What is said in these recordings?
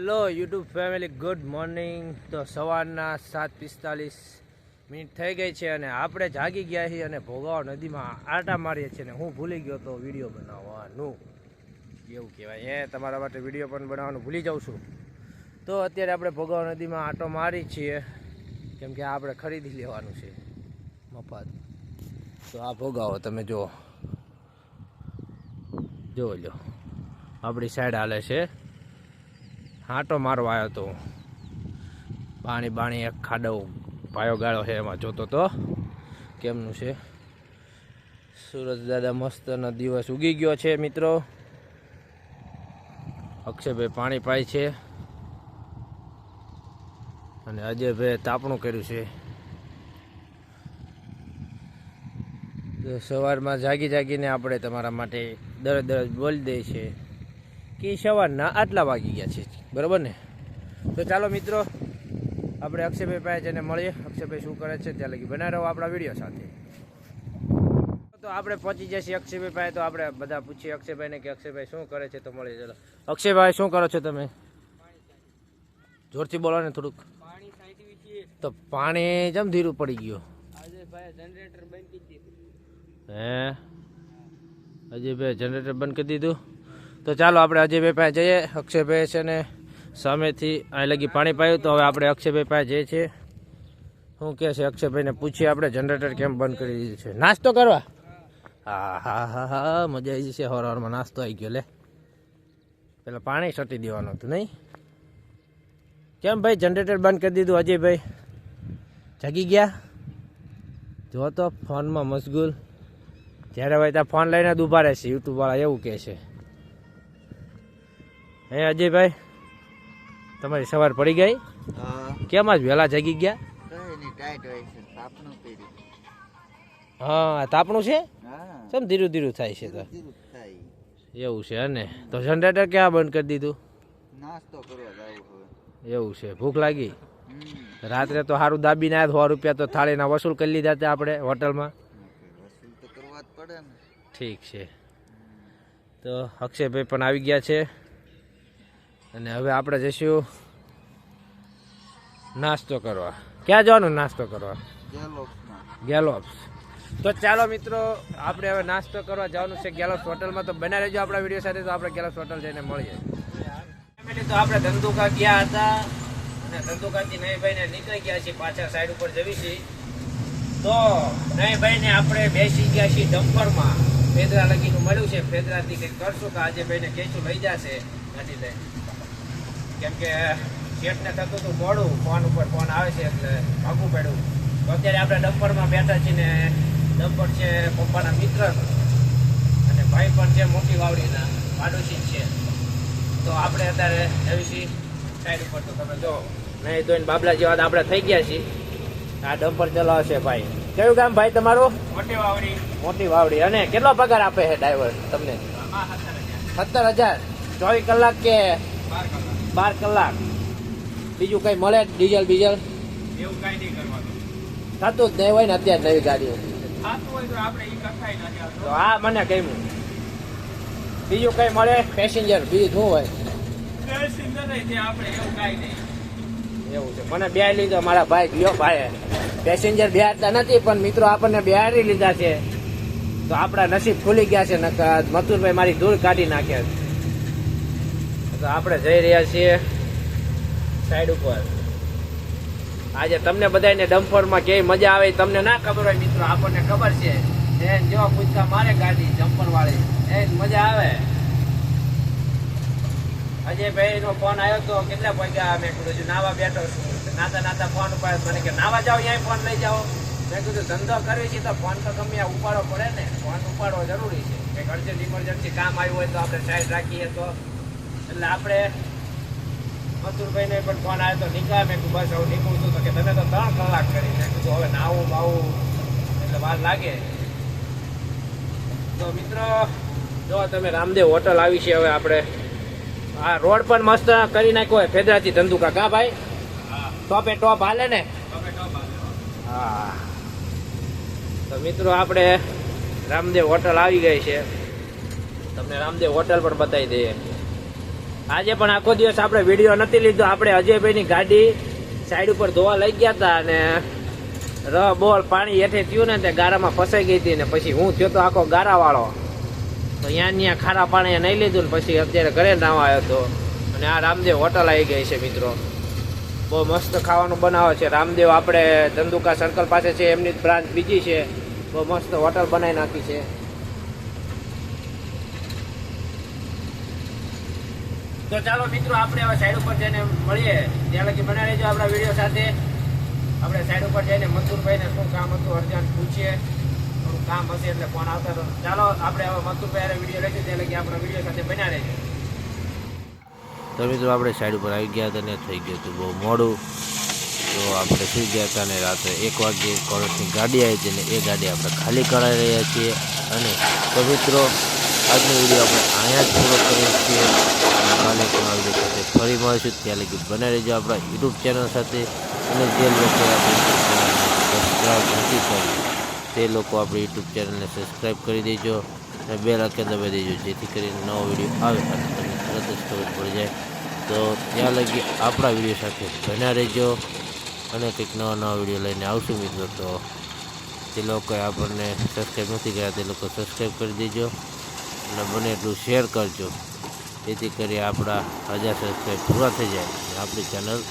Hello YouTube family good morning તો સવારના સાત પિસ્તાલીસ મિનિટ થઈ ગઈ છે અને આપણે જાગી ગયા છીએ અને ભોગાવ નદીમાં આટા મારીએ છીએ અને હું ભૂલી ગયો તો વીડિયો બનાવવાનું. એવું કહેવાય. એ તમારા માટે વીડિયો પણ બનાવવાનું ભૂલી જાઉં છું. તો અત્યારે આપણે ભોગાવ નદીમાં આટો મારી છીએ. કેમ કે આપણે ખરીદી લેવાનું છે. મફત. તો આ ભોગાવો તમે જુઓ. જોવો લો આપણી સાઈડ હાલે છે. હાંટો મારવા આવ્યો તો. પાણી બાણી એક ખાડો પાયો ગાળો છે એમાં જોતો તો. કેમનું છે? સુરજ દાદા મસ્તનો દિવસ ઉગી ગયો છે મિત્રો. અક્ષયભાઈ પાણી પાય છે. અને અજયભાઈ તાપણું કર્યું છે. સવારમાં જાગી જાગીને આપણે તમારા માટે દરજ દરજ બોલી દઈએ છીએ કે સવારના આટલા વાગી ગયા છે. બરાબર ને? તો ચાલો મિત્રો આપણે અક્ષયભાઈ પાસે જઈને મળીએ. અક્ષયભાઈ શું કરે છે ત્યાં લગી બનાવી રહો આપણા વીડિયો સાથે. તો આપણે પહોંચી જઈએ અક્ષયભાઈ પાસે. તો આપણે બધા પૂછીએ અક્ષયભાઈને કે અક્ષયભાઈ શું કરે છે તો મળીએ. ચાલો. અક્ષયભાઈ શું કરો છો તમે? જોરથી બોલો ને થોડુંક. પાણી તો પાણી જેમ ધીરું પડી ગયું. આજે ભાઈ જનરેટર બંધ કરી દીધું? તો ચાલો આપણે અજયભાઈ પાસે જઈએ. અક્ષયભાઈ છે ને સામેથી અહીં લગી પાણી પાયું. તો હવે આપણે અક્ષયભાઈ પાસે જઈએ છીએ. શું કહે છે, અક્ષયભાઈને પૂછીએ આપણે. જનરેટર કેમ બંધ કરી દીધું છે? નાસ્તો કરવા? હા હા હા હા, મજા આવી જશે. હવારમાં નાસ્તો આવી ગયો લે. પેલા પાણી છટી દેવાનું હતું, નહીં? કેમ ભાઈ જનરેટર બંધ કરી દીધું અજયભાઈ? જાગી ગયા? જો તો ફોનમાં મશગુલ. જ્યારે હોય ત્યાં ફોન લઈને જ ઊભા રહેશે. યુટ્યુબવાળા એવું કહે છે. હે અજયભાઈ તમારી સવાર પડી ગઈ? કેમ આજ વહેલા જાગી ગયા? હા તાપણું છે? ચમ ધીરું ધીરું થાય છે તો. એવું છે અને તો જનરેટર ક્યાં બંધ કરી દીધું? નાસ્તો એવું છે ભૂખ લાગી? રાત્રે તો સારું દાબીને આવ્યા સો રૂપિયા તો થાળીના વસૂલ કરી લીધા હતા આપણે હોટલમાં. ને. ઠીક છે. તો અક્ષયભાઈ પણ આવી ગયા છે. અને હવે આપણે જઈશું નાસ્તો કરવા. ક્યાં જવાનું નાસ્તો કરવા? ગેલોપ્સ. તો ચાલો મિત્રો, આપણે હવે નાસ્તો કરવા જવાનું છે ગેલોપ્સ હોટલમાં. તો બના રહેજો આપણા વીડિયો સાથે, તો આપણે ગેલોપ્સ હોટલ જઈને મળીએ. તો આપણે ધંધુકા ગયા હતા. અને ધંધુકાથી નહીભાઈને નીકળી ગયા છીએ, પાછા સાઈડ ઉપર જવી છીએ તો નહીભાઈને આપણે બેસી ગયા છીએ ડમ્પરમાં. ફેદરા લગીનું મળ્યું છે. ફેદરાથી કંઈક કરશું કે આજે ભાઈને કહેશું લઈ જશે. નથી લઈ. કેમ કે શેઠને થતું હતું મોડું ફોન ઉપર ફોન આવે છે એટલે ભાગવું પડ્યું. તો અત્યારે આપણે ડમ્પરમાં બેઠા છીએ ને ડમ્પર છે પપ્પાના મિત્ર અને ભાઈ પણ છે મોટી વાવડીના પાડોશી છે. તો આપણે અત્યારે એવી છીએ સાઈડ ઉપર. તો તમે જો નહીં તો બાબલા જેવા આપણે થઈ ગયા છીએ. આ ડમ્પર ચલાવશે ભાઈ. કયું ગામ ભાઈ તમારું? મોટી વાવડી. મોટી વાવડી. અને કેટલો પગાર આપે છે ડ્રાઈવર તમને? સત્તર હજાર. ચોવીસ કલાક કે બાર કલાક. બાર કલાક. બીજું કઈ મળે? ડીઝલ બીજલ? એવું કઈ નહીં કરવાનું. થતું જ નહીં હોય ને અત્યારે નવી ગાડીઓ. તો આ મને કહ્યું બીજું કઈ મળે? પેસેન્જર બીજું શું હોય? એવું છે. મને બે લીધો મારા ભાઈ ગયો ભાઈ પેસેન્જર બેહાડતા નથી પણ મિત્રો આપણને બેહાડી લીધા છે. તો આપણા નસીબ ખુલી ગયા છે નકર મથુરભાઈ મારી ધૂળ કાઢી નાખે. તો આપણે જઈ રહ્યા છીએ સાઈડ ઉપર. આજે તમને બધાને ડમ્પરમાં કેવી મજા આવે તમને ના ખબર હોય મિત્રો, આપણને ખબર છે. એ પૂછતા મારે ગાડી ડમ્પર વાળી એ મજા આવે. અજયભાઈ નો ફોન આવ્યો તો કેટલા પૈસા મેં કીધું નાવા બેઠો છું. નાતા નાતા ફોન ઉપાડ્યો મને કે, નાવા જાઓ અહીંયા ફોન લઈ જાઓ. મેં કીધું, ધંધો કરવી છે તો ફોન તો ગમે ઉપાડવો પડે ને. ફોન ઉપાડવો જરૂરી છે. કંઈક અર્જન્ટ ઇમરજન્સી કામ આવ્યું હોય તો આપણે સાઈડ રાખીએ તો. એટલે આપણે મથુરભાઈને પણ ફોન આવ્યો તો નીકળ્યા. મેં કીધું બસ હવે નીકળું છું. તો કે તમે તો ત્રણ કલાક કરી. મેં કીધું હવે નાવું બાવું એટલે વાર લાગે. તો મિત્રો જો તમે રામદેવ હોટલ આવી છે હવે આપણે આ રોડ પણ મસ્ત કરી નાખ્યો હોય ફેદરાથી ધંધુકા. કા ભાઈ? ટોપે ટોપ હાલે ને? હા. તો મિત્રો આપણે રામદેવ હોટલ આવી ગઈ છે. તમને રામદેવ હોટલ પણ બતાવી દઈએ. આજે પણ આખો દિવસ આપણે વીડિયો નથી લીધો. આપણે અજયભાઈની ગાડી સાઈડ ઉપર ધોવા લઈ ગયા હતા અને ર, બોલ, પાણી હેઠે થયું ને તે ગારામાં ફસાઈ ગઈ હતી ને પછી હું થયો તો આખો ગારાવાળો. તો ત્યાં ત્યાં ખારા પાણી નહીં લીધું ને પછી અત્યારે ઘરે નાવા આવ્યો હતો. અને આ રામદેવ હોટલ આવી ગઈ છે મિત્રો. બહુ મસ્ત ખાવાનું બનાવે છે. રામદેવ આપણે ધંધુકા સર્કલ પાસે છે, એમની બ્રાન્ચ બીજી છે. બહુ મસ્ત હોટલ બનાવી નાખી છે. તો ચાલો મિત્રો, આપણે હવે સાઈડ ઉપર જઈને મળીએ. ત્યાં લગી બનાવી લેજો આપણા વીડિયો સાથે. આપણે સાઈડ ઉપર જઈને મથુરભાઈને શું કામ હતું અર્જન પૂછીએ. થોડું કામ હશે એટલે ફોન આવતા તો ચાલો, આપણે હવે મથુરભાઈ વીડિયો લઈશું ત્યાં લગી આપણા વીડિયો સાથે બના રહેજો. તો મિત્રો, આપણે સાઈડ ઉપર આવી ગયા હતા ને થઈ ગયું હતું બહુ મોડું. તો આપણે સુઈ ગયા હતા ને રાત્રે એક વાગે કોલેજની ગાડી આવી હતી ને એ ગાડી આપણે ખાલી કરાવી રહ્યા છીએ. અને તો મિત્રો, આજનો વીડિયો આપણે અહીંયા જ પૂરો કરીએ છીએ. અને કાલે પણ વીડિયો સાથે ફરી મળીશું ત્યાં લગી બને રહેજો આપણા યુટ્યુબ ચેનલ સાથે અને જે લોકો સબસ્ક્રાઈબ નથી કરી, તે લોકો આપણી યુટ્યુબ ચેનલને સબસ્ક્રાઈબ કરી દેજો અને બે લાખે દબાવી દેજો, જેથી કરીને નવો વીડિયો આવે અને તમને તરત જ ખબર પડી જાય. તો ત્યાં લગી આપણા વીડિયો સાથે બન્યા રહેજો અને કંઈક નવા નવા વીડિયો લઈને આવશું મિત્રો. તો તે લોકોએ આપણને સબસ્ક્રાઈબ નથી કર્યા તે લોકો સબસ્ક્રાઈબ કરી દેજો અને બને એટલું શેર કરજો. જેથી કરી આપણા હજાર સબસ્ક્રાઈબ પૂરા થઈ જાય. આપણી ચેનલ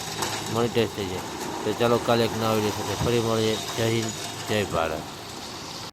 મોનિટાઈઝ થઈ જાય. તો ચાલો કાલે એક નવા વીડિયો સાથે ફરી મળીએ. જય હિન્દ, જય ભારત.